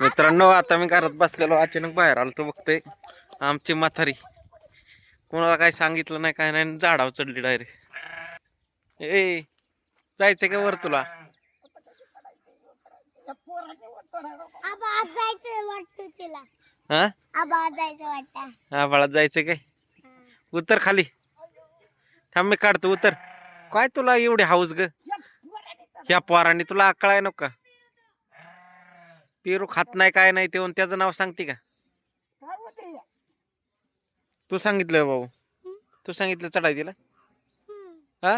मित्रांनो आता मी घरात बसलेलो अचानक बाहेर आलो तो बघतोय. आमची म्हातारी. कोणाला काय सांगितलं नाही काय नाही झाडावर चढली डायरेक्ट ए जायचंय का वर तुला? आबा आज जायचं वाटतं तिला. हा? आबा आज जायचं वाटतं. हा बाळात जायचंय काय? उतर खाली. थांब मी काढतो उतर. काय तुला एवढी हाऊस ग? ह्या पोरांनी तुला अकळाय नको का? पेरू खात नाही काय नाही ते त्याचं नाव सांगते का? तू सांगितलं भाऊ. तू सांगितलं चढाय तिला? हा?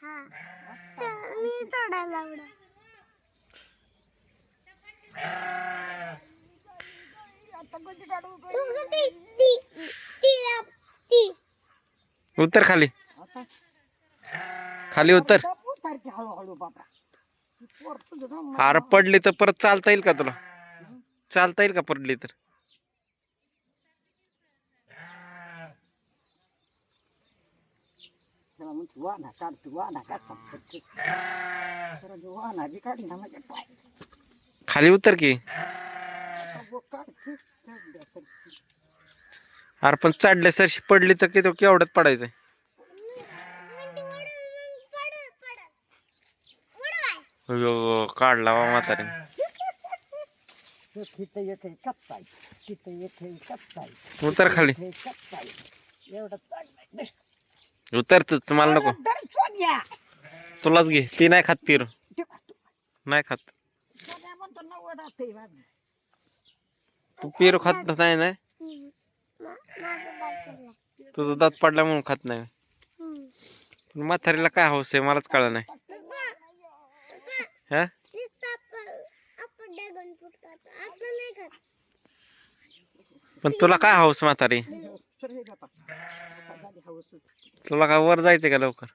हा. तर मी चढायला आवडा उतर खाली. खाली उतर. हळूहळू बाबा. हार पडली तर परत चालता येईल का तुला? चालता येईल का पडली तर? वाना काढतो वाना काढतो वाना बी काढ ना माझ्या पाय खाली उतर की. अरे हार पण चढल्या सरशी पडली तर किती केवढ्यात पडायचं काढला म्हातारी. तिथं तिथं उतर खाली. एवढं उतर तू तुम्हाला नको. तुलाच घे. ती नाही खात पिरू. नाही खात. तू पेरू खात नाही ना तुझा दात पडला म्हणून खात नाही. म्हातारीला काय हौस आहे? मलाच कळलं नाही. हा? पण तुला काय हौस म्हातारी. तुला काय वर जायचंय का लवकर?